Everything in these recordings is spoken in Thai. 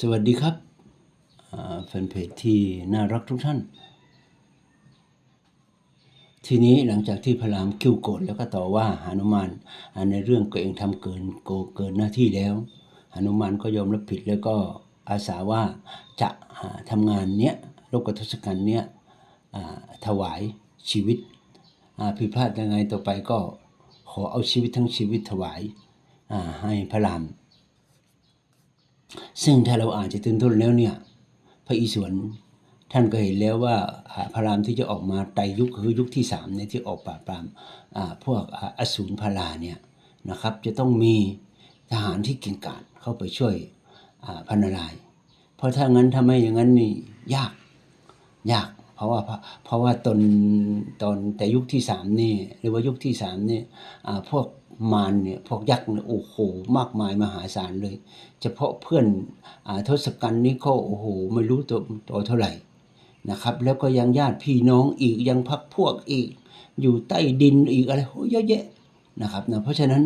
สวัสดีครับแฟนเพจที่น่ารักทุกท่าน ทีนี้หลังจากที่พระรามคิ้วโกรธแล้วก็ต่อว่าหานุมานในเรื่องตัวเองทำเกินโกเกินหน้าที่แล้วหานุมานก็ยอมรับผิดแล้วก็อาสาว่าจะอ่าทำงานเนี้ยรบกัทศกัณฐ์เนี้ยถวายชีวิตผิดพลาดยังไงต่อไปก็ขอเอาชีวิตทั้งชีวิตถวายให้พระราม ซึ่งถ้าเราอ่านจากต้นต้นแล้วเนี่ย พระอิศวรท่านก็เห็นแล้วว่าพระรามที่จะออกมาไตยุคคือยุคที่สามเนี่ยที่ออกปราบปรามอ่าพวกออสูรพลาเนี่ยนะครับ จะต้องมีทหารที่เก่งกาจเข้าไปช่วยอ่าพันาราย เพราะถ้างั้นถ้าไม่อย่างนั้นนี่ยากยาก เพราะว่าเพราะว่าตอนตอนแต่ยุคที่สามนี่หรือว่ายุคที่สามนี่อ่าพวก มารเนี่ยพวกยักษ์เนี่ยโอ้โห มากมายมหาศาลเลย เฉพาะเพื่อนอทศกัณฐ์นี่ก็โอ้โห ไม่รู้ตัวตัวเท่าไหร่นะครับ แล้วก็ยังญาติพี่น้องอีกยังพักพวกอีก อยู่ใต้ดินอีกอะไรโอ้เยอะแยะนะครับนะเพราะฉะนั้น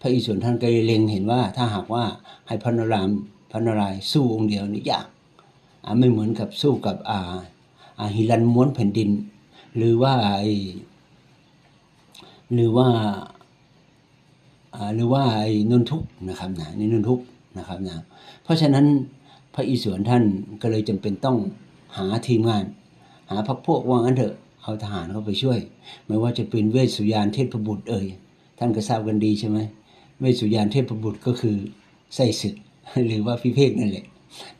พระอิศวรท่านก็เลยเล็งเห็นว่าถ้าหากว่าให้พระนรามพระนารายสู้องค์เดียวนี่ยากไม่เหมือนกับสู้กับอ่าอาหิรันม้วนแผ่นดิน หรือว่าหรือว่า หรือว่าไอ้นนทุกนะครับนะนี่นนทุกนะครับนะเพราะฉะนั้นพระอิศวรท่านก็เลยจำเป็นต้องหาทีมงาน หาพักพวกว่างั้นเถอะเอาทหารเข้าไปช่วย ไม่ว่าจะเป็นเวสสุยานเทพบุตรเอ่ยท่านก็ทราบกันดีใช่ไหมเวสสุยานเทพบุตรก็คือไส้ศึกหรือว่าพิเภกนั่นแหละ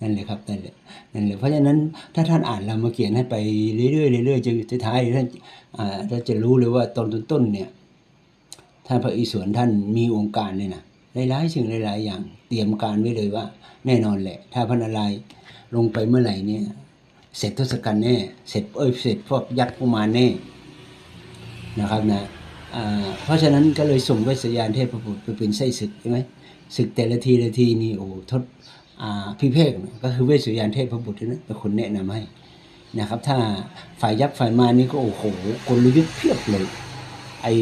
นั่นแหละครับนั่นแหละนั่นแหละเพราะฉะนั้นถ้าท่านอ่านเรามาเกียรติ์ให้ไปเรื่อยๆเรื่อยๆจะจะท้ายท่านท่านจะรู้เลยว่าตอนต้นๆเนี่ย ถ้าพระอิศวรท่านมีองค์การเลยนะหลายๆสิ่งหลายๆอย่างเตรียมการไว้เลยว่า แน่นอนแหละ ถ้าพระนารายณ์ลงไปเมื่อไหร่เนี่ย เสร็จทศกัณฐ์แน่เสร็จเอ้ยเสร็จพวกยักษ์กุมารแน่นะครับนะอ่าเพราะฉะนั้นก็เลยส่งเวสยานเทพบุตรไปเป็นไส้ศึกใช่ไหมศึกแต่ละทีละทีนี่โอ้ทศอ่าพิเภกก็คือเวสยานเทพบุตรนะเป็นคนแนะนำให้นะครับ ถ้าฝ่ายยักษ์ฝ่ายมานี่ก็โอ้โหกลยุทธ์เพียบเลยไอ้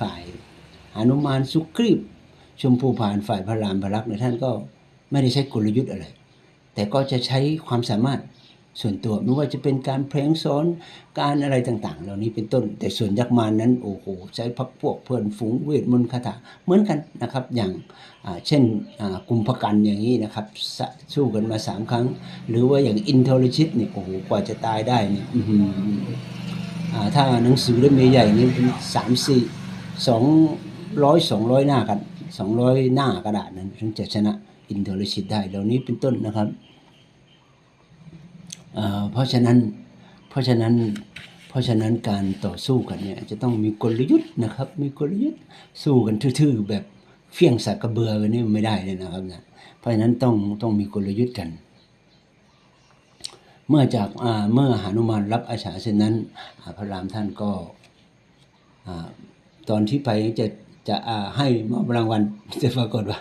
ฝ่าย หนุมานสุกรีบชมพูผ่านฝ่ายพระรามพระลักษณ์เนี่ยท่านก็ไม่ได้ใช้กลยุทธ์อะไร แต่ก็จะใช้ความสามารถส่วนตัวไม่ว่าจะเป็นการเพลงสอนการอะไรต่างๆ เหล่านี้เป็นต้น แต่ส่วนยักษ์มารนั้นโอ้โหใช้พักพวกเพื่อนฝูงเวทมนต์คาถาเหมือนกันนะครับ อย่างเช่นอ่ากุมภกันอย่างนี้นะครับส,สู้กันมาสามครั้ง หรือว่าอย่างอินทรชิตเนี่ยโอ้โหกว่าจะตายได้เนี่ยถ้าหนังสือเล่มใหญ่นี่สามสี่สอง ร้อยสองร้อยหน้ากันสองร้อยหน้ากระดาษนั้นถึงจะชนะอินโดนีเซียได้เหล่านี้เป็นต้นนะครับอ่าเพราะฉะนั้นเพราะฉะนั้นเพราะฉะนั้นการต่อสู้กันเนี่ยจะต้องมีกลยุทธ์นะครับ มีกลยุทธ์สู้กันทื่อๆแบบเฟี้ยงสากกระเบือกันนี่ไม่ได้เลยนะครับนะเพราะฉะนั้นต้องต้องมีกลยุทธ์กัน เมื่อจากเมื่อหานุมานรับอาสาเช่นนั้นพระรามท่านก็อตอนที่ไปจะ จะให้มอบรางวัลจะปรากฏว่า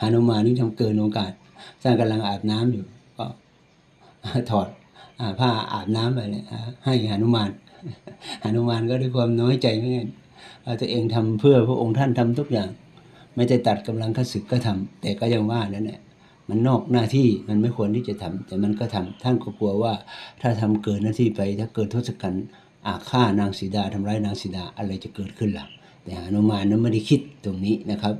หานุมานนี่ทำเกินโอกาสท่านกำลังอาบน้ำอยู่ ก็ถอดอผ้าอาบน้ำไปเลยให้หานุมานหานุมานก็ด้วยความน้อยใจเหมือนกันเอาตัวเองทำเพื่อพระองค์ท่านทำทุกอย่าง ไม่ได้ตัดกำลังข้าศึกก็ทำแต่ก็ยังว่านั่นแหละมันนอกหน้าที่มันไม่ควรที่จะทำแต่มันก็ทำท่านก็กลัวว่า ถ้าทำเกินหน้าที่ไป ถ้าเกิดทศกัณฐ์อาฆ่านางสีดาทำร้ายนางสีดาอะไรจะเกิดขึ้นล่ะ แต่หานุมานนั้นไม่ได้คิดตรงนี้นะครับ